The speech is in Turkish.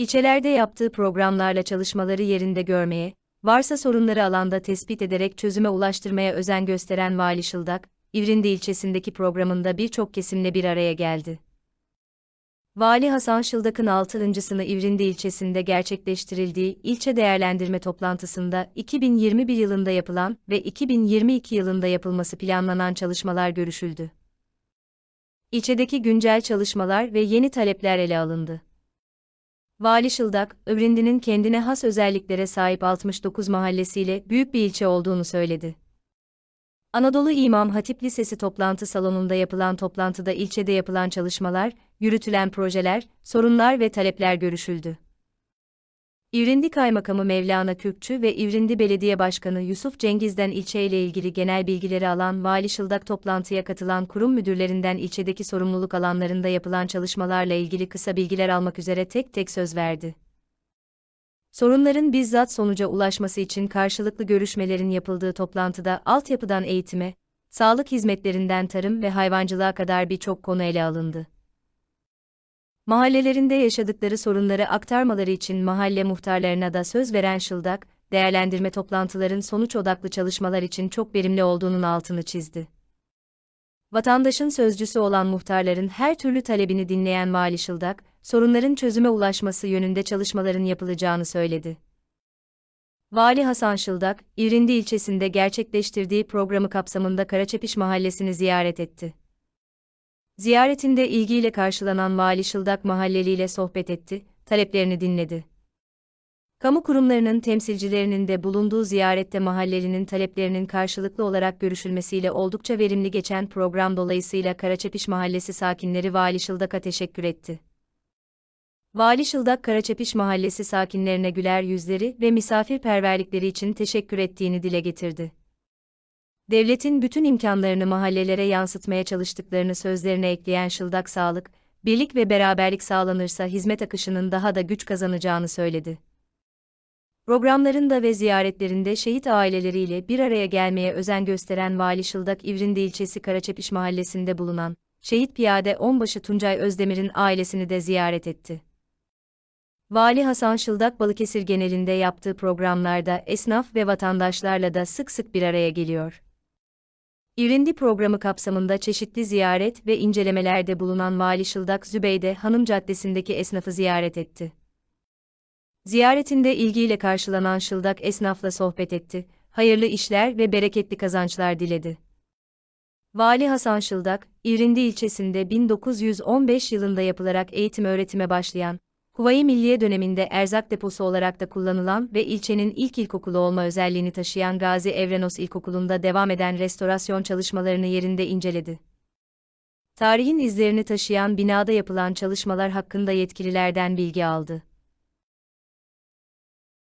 İlçelerde yaptığı programlarla çalışmaları yerinde görmeye, varsa sorunları alanda tespit ederek çözüme ulaştırmaya özen gösteren Vali Şıldak, İvrindi ilçesindeki programında birçok kesimle bir araya geldi. Vali Hasan Şıldak'ın 6.sını İvrindi ilçesinde gerçekleştirildiği ilçe değerlendirme toplantısında 2021 yılında yapılan ve 2022 yılında yapılması planlanan çalışmalar görüşüldü. İlçedeki güncel çalışmalar ve yeni talepler ele alındı. Vali Şıldak, Övrindi'nin kendine has özelliklere sahip 69 mahallesiyle büyük bir ilçe olduğunu söyledi. Anadolu İmam Hatip Lisesi toplantı salonunda yapılan toplantıda ilçede yapılan çalışmalar, yürütülen projeler, sorunlar ve talepler görüşüldü. İvrindi Kaymakamı Mevlana Kürkçü ve İvrindi Belediye Başkanı Yusuf Cengiz'den ilçeyle ilgili genel bilgileri alan Vali Şıldak toplantıya katılan kurum müdürlerinden ilçedeki sorumluluk alanlarında yapılan çalışmalarla ilgili kısa bilgiler almak üzere tek tek söz verdi. Sorunların bizzat sonuca ulaşması için karşılıklı görüşmelerin yapıldığı toplantıda altyapıdan eğitime, sağlık hizmetlerinden tarım ve hayvancılığa kadar birçok konu ele alındı. Mahallelerinde yaşadıkları sorunları aktarmaları için mahalle muhtarlarına da söz veren Şıldak, değerlendirme toplantıların sonuç odaklı çalışmalar için çok verimli olduğunun altını çizdi. Vatandaşın sözcüsü olan muhtarların her türlü talebini dinleyen Vali Şıldak, sorunların çözüme ulaşması yönünde çalışmaların yapılacağını söyledi. Vali Hasan Şıldak, İrindi ilçesinde gerçekleştirdiği programı kapsamında Karaçepiş mahallesini ziyaret etti. Ziyaretinde ilgiyle karşılanan Vali Şıldak mahalleliyle sohbet etti, taleplerini dinledi. Kamu kurumlarının temsilcilerinin de bulunduğu ziyarette mahallelinin taleplerinin karşılıklı olarak görüşülmesiyle oldukça verimli geçen program dolayısıyla Karaçepiş Mahallesi sakinleri Vali Şıldak'a teşekkür etti. Vali Şıldak Karaçepiş Mahallesi sakinlerine güler yüzleri ve misafirperverlikleri için teşekkür ettiğini dile getirdi. Devletin bütün imkanlarını mahallelere yansıtmaya çalıştıklarını sözlerine ekleyen Şıldak sağlık, birlik ve beraberlik sağlanırsa hizmet akışının daha da güç kazanacağını söyledi. Programlarında ve ziyaretlerinde şehit aileleriyle bir araya gelmeye özen gösteren Vali Şıldak İvrindi ilçesi Karaçepiş mahallesinde bulunan, şehit piyade onbaşı Tuncay Özdemir'in ailesini de ziyaret etti. Vali Hasan Şıldak Balıkesir genelinde yaptığı programlarda esnaf ve vatandaşlarla da sık sık bir araya geliyor. İrindi programı kapsamında çeşitli ziyaret ve incelemelerde bulunan Vali Şıldak Zübeyde Hanım Caddesi'ndeki esnafı ziyaret etti. Ziyaretinde ilgiyle karşılanan Şıldak esnafla sohbet etti, hayırlı işler ve bereketli kazançlar diledi. Vali Hasan Şıldak, İrindi ilçesinde 1915 yılında yapılarak eğitim öğretime başlayan, Huvayi Milliye döneminde erzak deposu olarak da kullanılan ve ilçenin ilk ilkokulu olma özelliğini taşıyan Gazi Evrenos İlkokulu'nda devam eden restorasyon çalışmalarını yerinde inceledi. Tarihin izlerini taşıyan binada yapılan çalışmalar hakkında yetkililerden bilgi aldı.